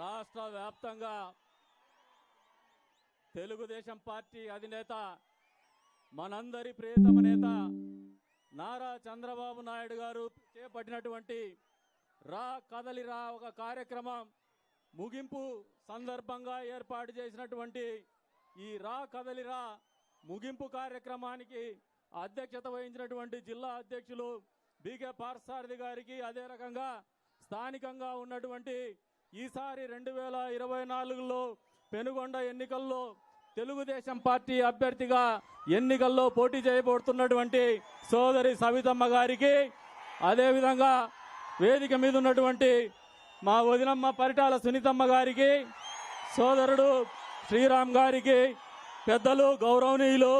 రాష్ట్ర వ్యాప్తంగా తెలుగుదేశం పార్టీ అధినేత మనందరి ప్రియతమ నేత నారా చంద్రబాబు నాయుడు గారు చేపట్టినటువంటి రా కదలిరా ఒక కార్యక్రమం ముగింపు సందర్భంగా ఏర్పాటు చేసినటువంటి ఈ రా కదలిరా ముగింపు కార్యక్రమానికి అధ్యక్షత వహించినటువంటి జిల్లా అధ్యక్షులు బీకే పార్సారథి గారికి అదే రకంగా స్థానికంగా ఉన్నటువంటి ఈసారి రెండు వేల ఇరవై నాలుగులో పెనుగొండ ఎన్నికల్లో తెలుగుదేశం పార్టీ అభ్యర్థిగా ఎన్నికల్లో పోటీ చేయబడుతున్నటువంటి సోదరి సవితమ్మ గారికి అదేవిధంగా వేదిక మీద ఉన్నటువంటి మా వదినమ్మ పరిటాల సునీతమ్మ గారికి సోదరుడు శ్రీరామ్ గారికి పెద్దలు గౌరవనీయులు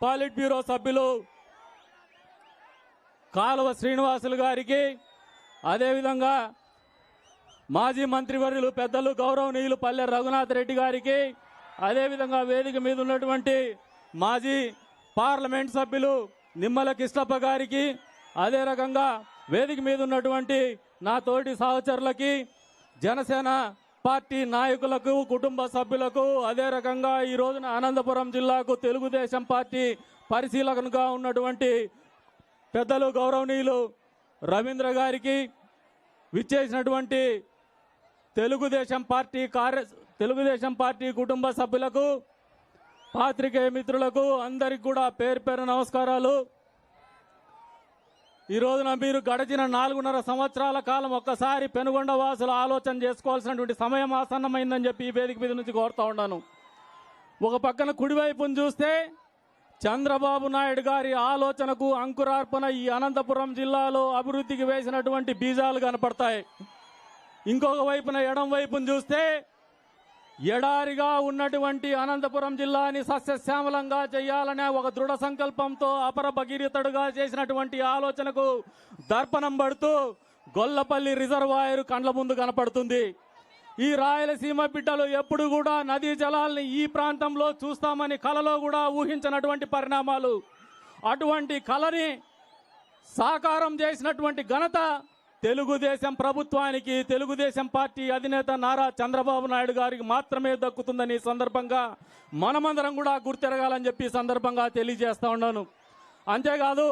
పాలిట్ బ్యూరో సభ్యులు కాలువ శ్రీనివాసులు గారికి అదేవిధంగా మాజీ మంత్రివర్యులు పెద్దలు గౌరవనీయులు పల్లె రఘునాథ్ రెడ్డి గారికి అదేవిధంగా వేదిక మీద ఉన్నటువంటి మాజీ పార్లమెంట్ సభ్యులు నిమ్మల కిష్టప్ప గారికి అదే రకంగా వేదిక మీద ఉన్నటువంటి నా తోటి సహచరులకి జనసేన పార్టీ నాయకులకు కుటుంబ సభ్యులకు అదే రకంగా ఈ రోజున అనంతపురం జిల్లాకు తెలుగుదేశం పార్టీ పరిశీలకనుగా ఉన్నటువంటి పెద్దలు గౌరవనీయులు రవీంద్ర గారికి విచ్చేసినటువంటి తెలుగుదేశం పార్టీ కార్య తెలుగుదేశం పార్టీ కుటుంబ సభ్యులకు పాత్రికేయ మిత్రులకు అందరికి కూడా పేరు పేరు నమస్కారాలు. ఈ రోజున మీరు గడిచిన నాలుగున్నర సంవత్సరాల కాలం ఒక్కసారి పెనుగొండ వాసులు ఆలోచన చేసుకోవాల్సినటువంటి సమయం ఆసన్నమైందని చెప్పి ఈ వేదిక మీద నుంచి కోరుతా ఉన్నాను. ఒక పక్కన కుడివైపును చూస్తే చంద్రబాబు నాయుడు గారి ఆలోచనకు అంకురార్పణ ఈ అనంతపురం జిల్లాలో అభివృద్ధికి వేసినటువంటి బీజాలు కనపడతాయి. ఇంకొక వైపున ఎడం వైపును చూస్తే ఎడారిగా ఉన్నటువంటి అనంతపురం జిల్లాని సస్యశ్యామలంగా చేయాలనే ఒక దృఢ సంకల్పంతో అపర భగీరథుడుగా చేసినటువంటి ఆలోచనకు దర్పణం పడుతూ గొల్లపల్లి రిజర్వాయర్ కండ్ల ముందు కనపడుతుంది. ఈ రాయలసీమ బిడ్డలు ఎప్పుడు కూడా నదీ జలాల్ని ఈ ప్రాంతంలో చూస్తామని కలలో కూడా ఊహించినటువంటి పరిణామాలు. అటువంటి కళని సాకారం చేసినటువంటి ఘనత తెలుగుదేశం ప్రభుత్వానికి తెలుగుదేశం పార్టీ అధినేత నారా చంద్రబాబు నాయుడు గారికి మాత్రమే దక్కుతుందని ఈ సందర్భంగా మనమందరం కూడా గుర్తెరగాలని చెప్పి సందర్భంగా తెలియజేస్తా ఉన్నాను. అంతేకాదు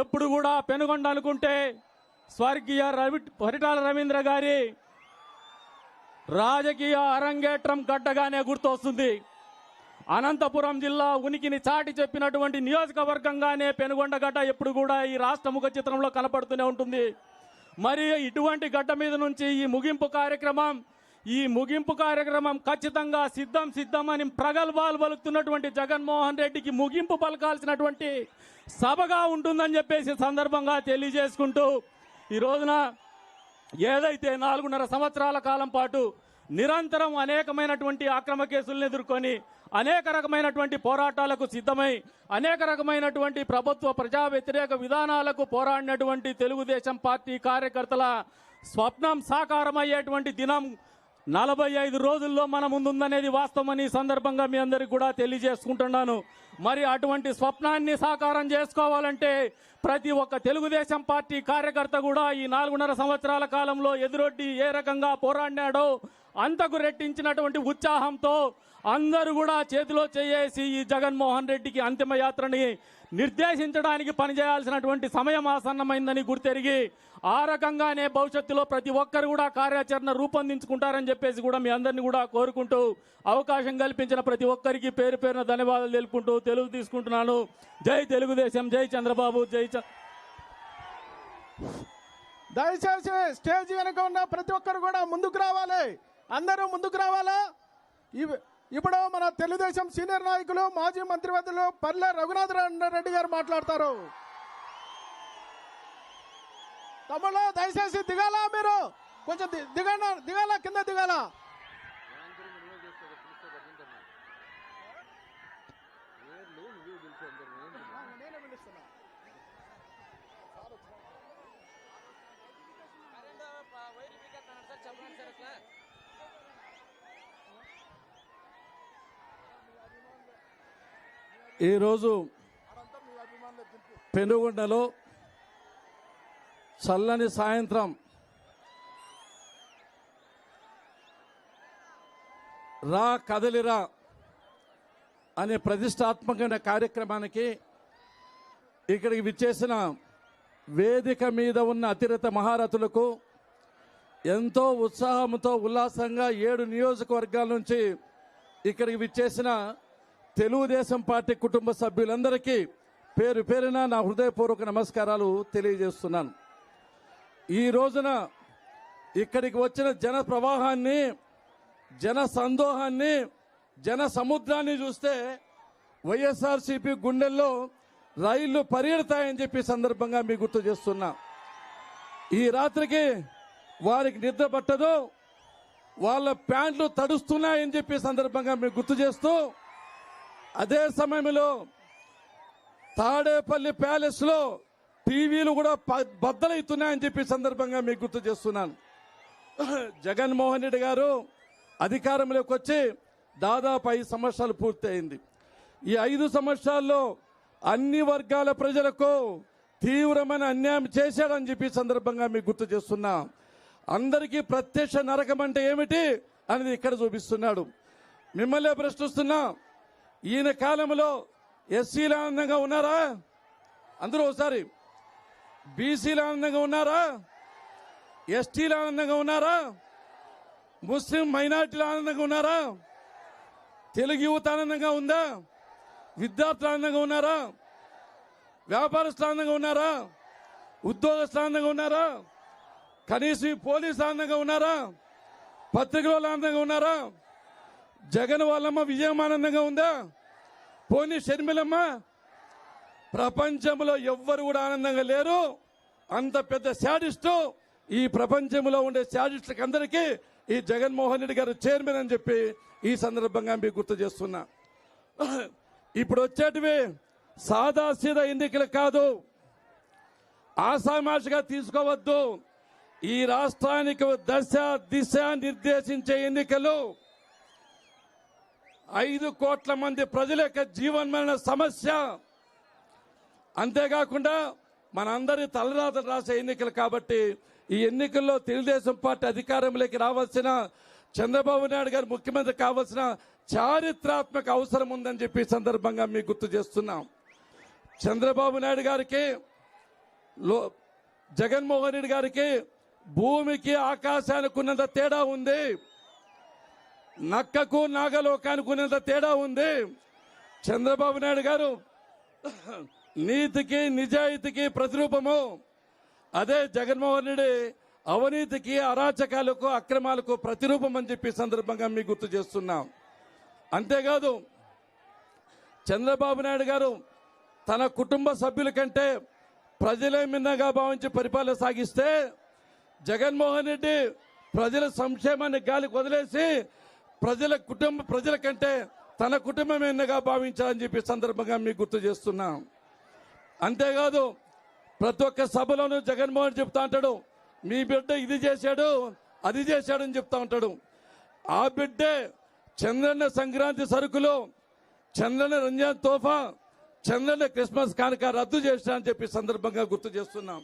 ఎప్పుడు కూడా పెనుగొండ అనుకుంటే స్వర్గీయ రవి పరిటాల రవీంద్ర గారి రాజకీయ అరంగేట్రం గడ్డగానే గుర్తొస్తుంది. అనంతపురం జిల్లా ఉనికిని చాటి చెప్పినటువంటి నియోజకవర్గంగానే పెనుగొండ గడ్డ ఎప్పుడు కూడా ఈ రాష్ట్ర ముఖ చిత్రంలో కనపడుతూనే ఉంటుంది. మరి ఇటువంటి గడ్డ మీద నుంచి ఈ ముగింపు కార్యక్రమం ఈ ముగింపు కార్యక్రమం ఖచ్చితంగా సిద్ధం సిద్ధం అని ప్రగల్భాలు పలుకుతున్నటువంటి జగన్మోహన్ రెడ్డికి ముగింపు పలకాల్సినటువంటి సభగా ఉంటుందని చెప్పేసి సందర్భంగా తెలియజేసుకుంటూ ఈ రోజున ఏదైతే నాలుగున్నర సంవత్సరాల కాలం పాటు నిరంతరం అనేకమైనటువంటి అక్రమ కేసులను ఎదుర్కొని అనేక రకమైనటువంటి పోరాటాలకు సిద్ధమై అనేక రకమైనటువంటి ప్రభుత్వ ప్రజా వ్యతిరేక విధానాలకు పోరాడినటువంటి తెలుగుదేశం పార్టీ కార్యకర్తల స్వప్నం సాకారమయ్యేటువంటి దినం నలభై ఐదు రోజుల్లో మన ముందుందనేది వాస్తవమని ఈ సందర్భంగా మీ అందరికి కూడా తెలియజేసుకుంటున్నాను. మరి అటువంటి స్వప్నాన్ని సాకారం చేసుకోవాలంటే ప్రతి ఒక్క తెలుగుదేశం పార్టీ కార్యకర్త కూడా ఈ నాలుగున్నర సంవత్సరాల కాలంలో ఎదురొడ్డి ఏ రకంగా పోరాడినాడో అంతకు రెట్టించినటువంటి ఉత్సాహంతో అందరూ కూడా చేతిలో చేయేసి ఈ జగన్మోహన్ రెడ్డికి అంతిమ యాత్రని నిర్దేశించడానికి పనిచేయాల్సినటువంటి సమయం ఆసన్నమైందని గుర్తెరిగి ఆ రకంగానే భవిష్యత్తులో ప్రతి ఒక్కరు కూడా కార్యాచరణ రూపొందించుకుంటారని చెప్పేసి కూడా మీ అందరినీ కూడా కోరుకుంటూ అవకాశం కల్పించిన ప్రతి ఒక్కరికి పేరు పేరున ధన్యవాదాలు తెలుపుకుంటూ తెలుగు తీసుకుంటున్నాను. జై తెలుగుదేశం జై చంద్రబాబు జై దయచేసి స్టేజ్ వెనుక ఉన్న ప్రతి ఒక్కరు కూడా ముందుకు రావాలి. అందరూ ముందుకు రావాలా? ఇవి- ఇప్పుడు మన తెలుగుదేశం సీనియర్ నాయకులు మాజీ మంత్రివర్యులు పల్లె రఘునాథ్ రెడ్డి గారు మాట్లాడతారు. తమ్ముళ్ళు దయచేసి దిగాల మీరు? కొంచెం ది- దిగాల? కింద దిగాల? ఈరోజు పెనుగొండలో చల్లని సాయంత్రం రా కదలిరా అనే ప్రతిష్టాత్మకమైన కార్యక్రమానికి ఇక్కడికి విచ్చేసిన వేదిక మీద ఉన్న అతిరత మహారథులకు ఎంతో ఉత్సాహంతో ఉల్లాసంగా ఏడు నియోజకవర్గాల నుంచి ఇక్కడికి విచ్చేసిన తెలుగుదేశం పార్టీ కుటుంబ సభ్యులందరికీ పేరు పేరున నా హృదయపూర్వక నమస్కారాలు తెలియజేస్తున్నాను. ఈ రోజున ఇక్కడికి వచ్చిన జన ప్రవాహాన్ని జన సందోహాన్ని జన సముద్రాన్ని చూస్తే వైఎస్ఆర్సీపీ గుండెల్లో రైళ్ళు పరిగెడతాయని చెప్పి సందర్భంగా మీకు గుర్తు చేస్తున్నా. ఈ రాత్రికి వారికి నిద్ర పట్టదు వాళ్ళ ప్యాంట్లు తడుస్తున్నాయని చెప్పి సందర్భంగా మీకు గుర్తు చేస్తూ అదే సమయంలో తాడేపల్లి ప్యాలెస్లో టీవీలు కూడా ప- బద్దలవుతున్నాయని చెప్పి సందర్భంగా మీకు గుర్తు చేస్తున్నాను. జగన్మోహన్ రెడ్డి గారు అధికారంలోకి వచ్చి దాదాపు ఐదు సంవత్సరాలు పూర్తయింది. ఈ ఐదు సంవత్సరాల్లో అన్ని వర్గాల ప్రజలకు తీవ్రమైన అన్యాయం చేశాడని చెప్పి సందర్భంగా మీకు గుర్తు చేస్తున్నా. అందరికీ ప్రత్యక్ష నరకం అంటే ఏమిటి అనేది ఇక్కడ చూపిస్తున్నాడు. మిమ్మల్నే ప్రశ్నిస్తున్నా ఈయన కాలంలో ఎస్సీలు ఆనందంగా ఉన్నారా? అందరూ ఒకసారి బీసీలు ఆనందంగా ఉన్నారా? ఎస్టీలు ఆనందంగా ఉన్నారా? ముస్లిం మైనార్టీలు ఆనందంగా ఉన్నారా? తెలుగు యువత ఆనందంగా ఉందా? విద్యార్థులు ఆనందంగా ఉన్నారా? వ్యాపారస్తులు ఆనందంగా ఉన్నారా? ఉద్యోగస్తులు ఆనందంగా ఉన్నారా? కనీసం ఈ పోలీసు ఆనందంగా ఉన్నారా? పత్రికల ఆనందంగా ఉన్నారా? జగన్ వాళ్ళమ్మ విజయం ఆనందంగా ఉందా? పోనీ షర్మిలమ్మ ప్రపంచంలో ఎవ్వరు కూడా ఆనందంగా లేరు. అంత పెద్ద శాడిస్టు ఈ ప్రపంచంలో ఉండే శాడిస్టులకు అందరికీ ఈ జగన్మోహన్ రెడ్డి గారు చైర్మన్ అని చెప్పి ఈ సందర్భంగా మీకు గుర్తు చేస్తున్నా. ఇప్పుడు వచ్చేటివి సాదాసీదా ఎన్నికలు కాదు. ఆసామాషిగా తీసుకోవద్దు. ఈ రాష్ట్రానికి దశ దిశ నిర్దేశించే ఎన్నికలు ఐదు కోట్ల మంది ప్రజల యొక్క జీవనమైన సమస్య. అంతేకాకుండా మనందరి తలరాత రాసే ఎన్నికలు కాబట్టి ఈ ఎన్నికల్లో తెలుగుదేశం పార్టీ అధికారంలోకి రావాల్సిన చంద్రబాబు నాయుడు గారు ముఖ్యమంత్రి కావాల్సిన చారిత్రాత్మక అవసరం ఉందని చెప్పి సందర్భంగా మీకు గుర్తు చేస్తున్నాం. చంద్రబాబు నాయుడు గారికి లో జగన్మోహన్ రెడ్డి గారికి భూమికి ఆకాశానికి ఉన్నంత తేడా ఉంది. నక్కకు నాగలోకానికి ఉన్నంత తేడా ఉంది. చంద్రబాబు నాయుడు గారు నీతికి నిజాయితీకి ప్రతిరూపము. అదే జగన్మోహన్ రెడ్డి అవినీతికి అరాచకాలకు అక్రమాలకు ప్రతిరూపం అని చెప్పి సందర్భంగా మీకు గుర్తు చేస్తున్నాం. అంతేకాదు చంద్రబాబు నాయుడు గారు తన కుటుంబ సభ్యుల కంటే ప్రజలే మిన్నగా భావించి పరిపాలన సాగిస్తే జగన్మోహన్ రెడ్డి ప్రజల సంక్షేమాన్ని గాలికి వదిలేసి ప్రజల కుటుంబ ప్రజల కంటే తన కుటుంబం ఎన్నగా భావించాలని చెప్పి సందర్భంగా మీకు గుర్తు చేస్తున్నాం. అంతేకాదు ప్రతి ఒక్క సభలోనూ జగన్మోహన్ చెప్తా ఉంటాడు మీ బిడ్డ ఇది చేశాడు అది చేశాడు అని చెప్తా ఉంటాడు. ఆ బిడ్డే చంద్రన్న సంక్రాంతి సరుకులు చంద్రన్న రంజాన్ తోఫా చంద్రన్న క్రిస్మస్ కానుక రద్దు చేశా అని చెప్పి సందర్భంగా గుర్తు చేస్తున్నాం.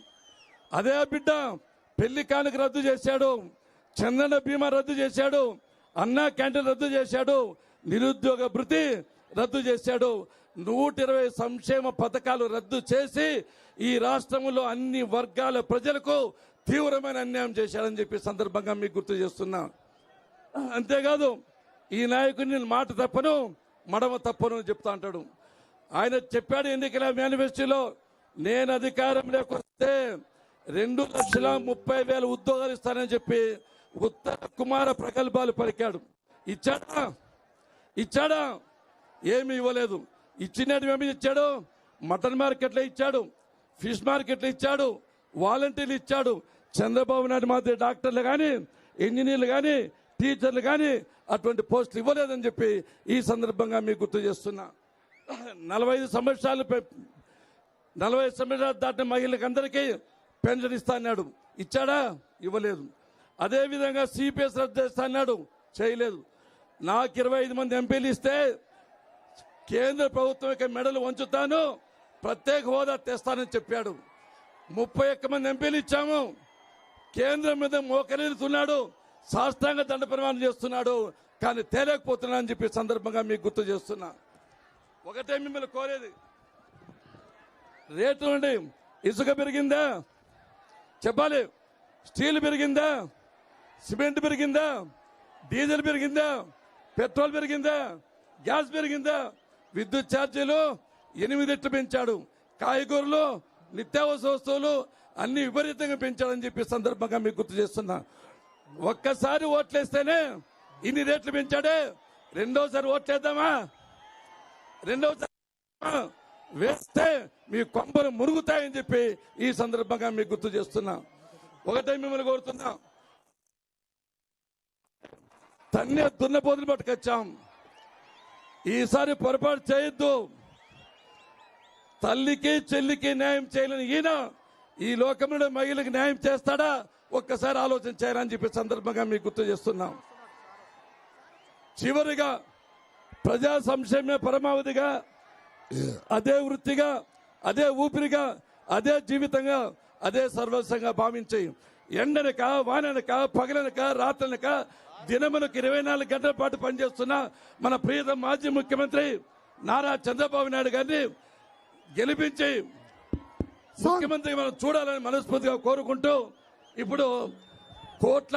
అదే ఆ బిడ్డ పెళ్ళి కానుక రద్దు చేశాడు చంద్రన్న బీమా రద్దు చేశాడు అన్నా క్యాంటీన్ రద్దు చేశాడు నిరుద్యోగ భృతి రద్దు చేశాడు. నూట ఇరవై సంక్షేమ పథకాలు రద్దు చేసి ఈ రాష్ట్రంలో అన్ని వర్గాల ప్రజలకు తీవ్రమైన అన్యాయం చేశాడని చెప్పి సందర్భంగా మీకు గుర్తు చేస్తున్నా. అంతేకాదు ఈ నాయకుడిని నేను మాట తప్పను మడమ తప్పను చెప్తా అంటాడు. ఆయన చెప్పాడు ఎన్నికల మేనిఫెస్టోలో నేను అధికారంలోకి వస్తే రెండు లక్షల ముప్పై వేల ఉద్యోగాలు ఇస్తానని చెప్పి ఉత్తర కుమార ప్రగల్భాలు పలికాడు. ఇచ్చాడా? ఇచ్చాడా? ఏమి ఇవ్వలేదు. ఇచ్చినట్టు ఏమి ఇచ్చాడు? మటన్ మార్కెట్లో ఇచ్చాడు. ఫిష్ మార్కెట్లో ఇచ్చాడు. వాలంటీర్లు ఇచ్చాడు. చంద్రబాబు నాయుడు మాదిరి డాక్టర్లు కానీ ఇంజనీర్లు కానీ టీచర్లు కానీ అటువంటి పోస్టులు ఇవ్వలేదని చెప్పి ఈ సందర్భంగా మీకు గుర్తు చేస్తున్నా. నలభై ఐదు సంవత్సరాలు నలభై సంవత్సరాలు దాటిన మహిళలకు అందరికీ పెన్షన్ ఇస్తా అన్నాడు. ఇచ్చాడా? ఇవ్వలేదు. అదేవిధంగా సిపిఎస్ రద్దు చేస్తా అన్నాడు. చేయలేదు. నాకు ఇరవై ఐదు మంది ఎంపీలు ఇస్తే కేంద్ర ప్రభుత్వం యొక్క మెడలు వంచుతాను. ప్రత్యేక హోదా తెస్తానని చెప్పాడు. ముప్పై ఒక్క మంది ఎంపీలు ఇచ్చాము. కేంద్రం మీద మోకరిల్లుతున్నాడు. సాష్టాంగ దండ ప్రమాణం చేస్తున్నాడు. కానీ తేలేకపోతున్నా అని చెప్పి సందర్భంగా మీకు గుర్తు చేస్తున్నా. ఒకటే మిమ్మల్ని కోరేది. రేటు నుండి ఇసుక పెరిగిందా? చెప్పాలి. స్టీల్ పెరిగిందా? సిమెంట్ పెరిగిందా? డీజిల్ పెరిగిందా? పెట్రోల్ పెరిగిందా? గ్యాస్ పెరిగిందా? విద్యుత్ ఛార్జీలు ఎనిమిది రెట్లు పెంచాడు. కాయగూరలు నిత్యావసర వస్తువులు అన్ని విపరీతంగా పెంచాడని చెప్పి సందర్భంగా మీకు గుర్తు చేస్తున్నా. ఒక్కసారి ఓట్లేస్తేనే ఇన్ని రేట్లు పెంచాడే. రెండోసారి ఓట్లేద్దామా? రెండోసారి వేస్తే మీ కొంపలు మురుగుతాయని చెప్పి ఈ సందర్భంగా మీకు గుర్తు చేస్తున్నా. ఒకటే మిమ్మల్ని కోరుతున్నా. తన్నే దున్నపోతులు పట్టుకొచ్చాం. ఈసారి పొరపాటు చేయొద్దు. తల్లికి చెల్లికి న్యాయం చేయలేని ఈయన ఈ లోకంలో మహిళకి న్యాయం చేస్తాడా? ఒక్కసారి ఆలోచన చేయాలని చెప్పి సందర్భంగా మీకు గుర్తు చేస్తున్నాం. చివరిగా ప్రజా సంక్షేమే పరమావధిగా అదే వృత్తిగా అదే ఊపిరిగా అదే జీవితంగా అదే సర్వస్వంగా భావించి ఎండనక వాననక పగలనక రాత్రనక దినములకు ఇరవై నాలుగు గంటల పాటు పనిచేస్తున్న మన ప్రియతమ మాజీ ముఖ్యమంత్రి నారా చంద్రబాబు నాయుడు గారిని గెలిపించి ముఖ్యమంత్రి మనం చూడాలని మనస్ఫూర్తిగా కోరుకుంటూ ఇప్పుడు కోట్ల